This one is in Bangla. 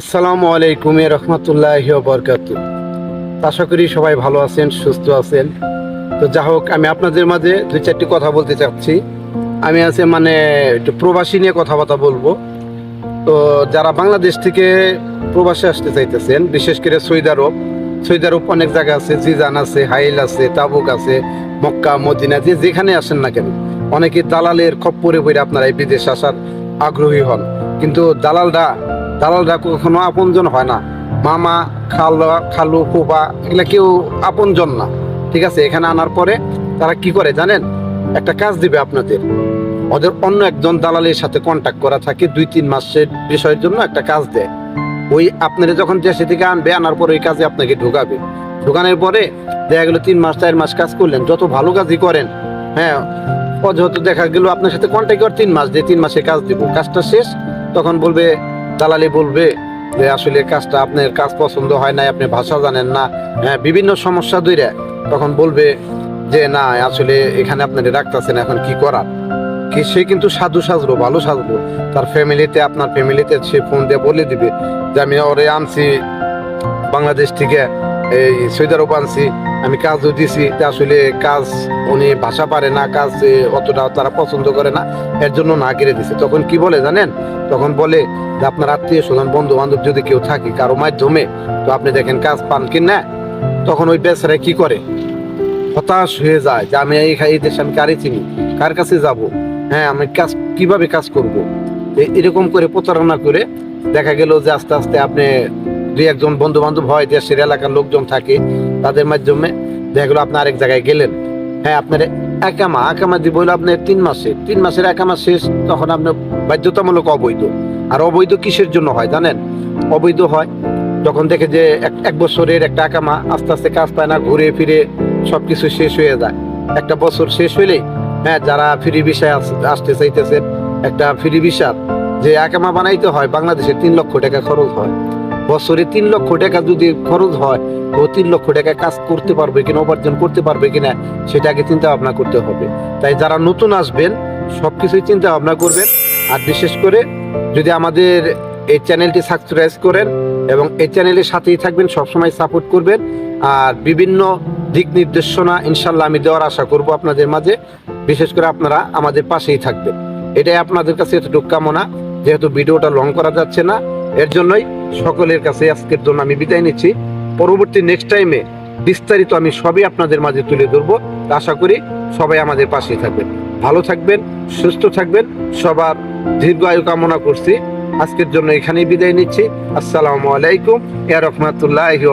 আসসালামু আলাইকুম রহমতুল্লাহ বরকাত আশা করি সবাই ভালো আছেন, সুস্থ আছেন। তো যা হোক, আমি আপনাদের মাঝে দুই চারটি কথা বলতে চাচ্ছি। আমি আছে মানে একটু প্রবাসী নিয়ে কথাবার্তা বলব। তো যারা বাংলাদেশ থেকে প্রবাসে আসতে চাইতেছেন, বিশেষ করে সৌদি আরব সৌদি আরব অনেক জায়গা আছে, জিজান আছে, হাইল আছে, তাবুক আছে, মক্কা, মদিনা, যে যেখানে আসেন না কেন, অনেকে দালালের খপ্পরে বইরে আপনারা এই বিদেশ আসার আগ্রহী হন। কিন্তু দালালরা দালালরা কখনো আপনজন হয় না। মামা খালা খালু ফুপা এগুলো কেউ আপনজন না। ঠিক আছে, এখানে আনার পরে তারা কি করে জানেন? একটা কাজ দিবে আপনাদের। ওদের অন্য একজন দালালের সাথে কন্ট্যাক্ট করা থাকে, দুই, তিন মাসের বিষয়ের জন্য একটা কাজ দেয়। ওই আপনারা যখন দেশে থেকে আনবে, আনার পরে ওই কাজে আপনাকে ঢোকাবে। ঢোকানোর পরে দেখা গেলো তিন মাস, চার মাস কাজ করলেন, যত ভালো কাজই করেন হ্যাঁ অযথ দেখা গেল আপনার সাথে কন্ট্যাক্ট করে তিন মাস দিয়ে, তিন মাসে কাজ দিব। কাজটা শেষ, তখন বলবে দালালি বলবে যে আসলে কাজটা আপনার কাজ পছন্দ হয় নাই, আপনি ভাষা জানেন না। হ্যাঁ বিভিন্ন সমস্যা দূরে তখন বলবে যে, না, আসলে এখানে আপনারা রাখতেছেন, এখন কি করার? কি সে কিন্তু সাধু সাজলো, ভালো সাজলো। তার ফ্যামিলিতে আপনার ফ্যামিলিতে সে ফোন দিয়ে বলে দিবে যে, আমি ওরে আনছি বাংলাদেশ থেকে এই সৈদার আনছি আমি কাজও দিছি আসলে কাজ উনি ভাষা পারে না, কাজ অতটা তারা পছন্দ করে না, এর জন্য না কেড়ে দিছে। তখন কি বলে জানেন? তখন বলে যে আপনার আত্মীয় স্বজন বন্ধু বান্ধব যদি কেউ থাকে কারও মাধ্যমে, তো আপনি দেখেন কাজ পান কি না? তখন ওই বেচারা কি করে? হতাশ হয়ে যায় যে আমি এই দেশে আমি কারে চিনি, কার কাছে যাব? হ্যাঁ আমি কাজ, কীভাবে কাজ করব? এরকম করে প্রতারণা করে দেখা গেল যে আস্তে আস্তে আপনি দুই একজন বন্ধু বান্ধব হয়, দেশের এলাকার লোকজন থাকে, তাদের মাধ্যমে দেখা গেলো আপনি আরেক জায়গায় গেলেন। হ্যাঁ আপনার একামা একামা দিব হলো আপনার তিন মাসে। তিন মাসের একামা শেষ, তখন আপনার বাধ্যতামূলক অবৈধ। আর অবৈধ কিসের জন্য হয় জানেন? অবৈধ হয় যখন দেখে যে এক- বছরের একটা একামা আস্তে আস্তে কাজ পায় না ঘুরে ফিরে সবকিছু শেষ হয়ে যায়। একটা বছর শেষ হইলেই হ্যাঁ যারা ফ্রি বিষয় আসতে চাইতেছে একটা ফ্রি ভিসার যে একামা বানাইতে হয়, বাংলাদেশে তিন লক্ষ টাকা খরচ হয়। বছরে তিন লক্ষ টাকা যদি খরচ হয় ও তিন লক্ষ টাকা কাজ করতে পারবে কিনা, উপার্জন করতে পারবে কিনা, সেটা আগে চিন্তা ভাবনা করতে হবে। তাই যারা নতুন আসবেন, সবকিছুই চিন্তা ভাবনা করবেন। আর বিশেষ করে যদি আমাদের এই চ্যানেলটি সাবস্ক্রাইব করেন এবং এই চ্যানেলের সাথেই থাকবেন, সবসময় সাপোর্ট করবেন। আর বিভিন্ন দিক নির্দেশনা ইনশাল্লাহ আমি দেওয়ার আশা করব আপনাদের মাঝে। বিশেষ করে আপনারা আমাদের পাশেই থাকবেন। এটাই আপনাদের কাছে এতটুকু কামনা। যেহেতু ভিডিওটা লং করা যাচ্ছে না, এর জন্যই সকলের কাছে আজকের জন্য আমি বিদায় নিচ্ছি। পরবর্তী নেক্সট টাইমে বিস্তারিত আমি সবই আপনাদের মাঝে তুলে ধরবো। আশা করি সবাই আমাদের পাশেই থাকবেন। ভালো থাকবেন, সুস্থ থাকবেন। সবার দীর্ঘ আয়ু কামনা করছি। আজকের জন্য এখানেই বিদায় নিচ্ছি। আসসালামু আলাইকুম। ইয়া রহমাতুল্লাহি